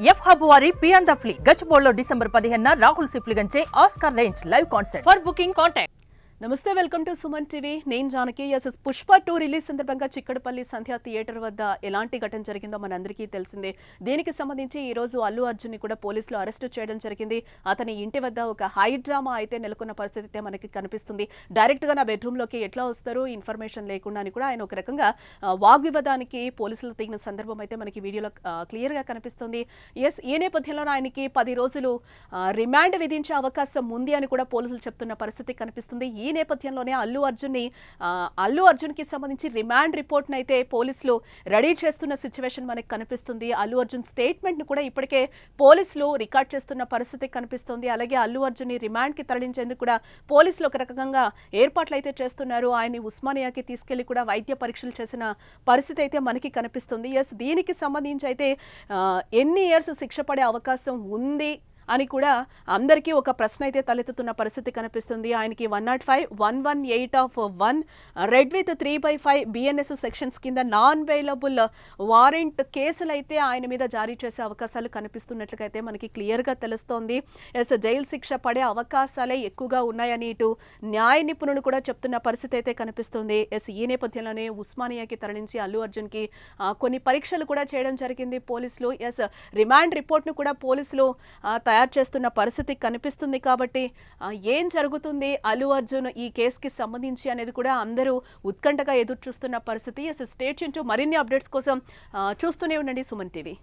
F hub వారి పియాన్ ద ఫ్లీ గచ్చిబోల్లో డిసెంబర్ పదిహేన Rahul సిప్లిగంచే Oscar range live concert. For booking contact. నమస్తే వెల్కమ్ టు సుమన్ టీవీ. నేను Janaki yes Pushpa two release సందర్భంగా చిక్కడపల్లి సంధ్యా థియేటర్ వద్ద ఎలాంటి ఘటన జరిగిందో మనందరికీ తెలిసిందే. దీనికి సంబంధించి ఈ రోజు అల్లు అర్జున్ని కూడా పోలీసులు అరెస్ట్ చేయడం జరిగింది. అతని ఇంటి వద్ద ఒక హై డ్రామా అయితే నెలకొన్న పరిస్థితి అయితే మనకి కనిపిస్తుంది. డైరెక్ట్గా నా బెడ్రూమ్లోకి ఎట్లా వస్తారు? ఇన్ఫర్మేషన్ లేకుండా అని కూడా ఆయన ఒక రకంగా వాగ్వివాదానికి పోలీసులు దిగిన సందర్భం అయితే మనకి వీడియోలో క్లియర్గా కనిపిస్తుంది. ఎస్ ఈ నేపథ్యంలో ఆయనకి పది రోజులు రిమాండ్ విధించే అవకాశం ఉంది అని కూడా పోలీసులు చెప్తున్న పరిస్థితి కనిపిస్తుంది. ఈ నేపథ్యంలోనే అల్లు అర్జున్ని అల్లు అర్జున్కి సంబంధించి రిమాండ్ రిపోర్ట్ని అయితే పోలీసులు రెడీ చేస్తున్న సిచ్యువేషన్ మనకి కనిపిస్తుంది. అల్లు అర్జున్ స్టేట్మెంట్ను కూడా ఇప్పటికే పోలీసులు రికార్డ్ చేస్తున్న పరిస్థితి కనిపిస్తుంది. అలాగే అల్లు అర్జున్ని రిమాండ్కి తరలించేందుకు కూడా పోలీసులు ఒక రకంగా ఏర్పాట్లు అయితే చేస్తున్నారు. ఆయన్ని ఉస్మానియాకి తీసుకెళ్ళి కూడా వైద్య పరీక్షలు చేసిన పరిస్థితి అయితే మనకి కనిపిస్తుంది. ఎస్ దీనికి సంబంధించి అయితే ఎన్ని ఇయర్స్ శిక్ష పడే అవకాశం ఉంది? అని కూడా అందరికీ ఒక ప్రశ్న అయితే తలెత్తుతున్న పరిస్థితి కనిపిస్తుంది. ఆయనకి one naught five one one eight of one read with three by five BNS sections కింద నాన్ అవైలబుల్ వారెంట్ కేసులు అయితే ఆయన మీద జారీ చేసే అవకాశాలు కనిపిస్తున్నట్లుగైతే అయితే మనకి క్లియర్గా తెలుస్తోంది. ఎస్ జైలు శిక్ష పడే అవకాశాలే ఎక్కువగా ఉన్నాయని ఇటు న్యాయ నిపుణులు కూడా చెప్తున్న పరిస్థితి అయితే కనిపిస్తుంది. ఎస్ ఈ నేపథ్యంలోనే ఉస్మానియాకి తరలించి అల్లు అర్జున్కి కొన్ని పరీక్షలు కూడా చేయడం జరిగింది పోలీసులు. ఎస్ రిమాండ్ రిపోర్ట్ను కూడా పోలీసులు తయారు తయారు చేస్తున్న పరిస్థితి కనిపిస్తుంది కాబట్టి ఏం జరుగుతుంది? అల్లు అర్జున్ ఈ కేసుకి సంబంధించి అనేది కూడా అందరూ ఉత్కంఠగా ఎదురు చూస్తున్న పరిస్థితి అసలు స్టేట్ టు మరిన్ని అప్డేట్స్ కోసం చూస్తూనే ఉండండి సుమన్ టీవీ.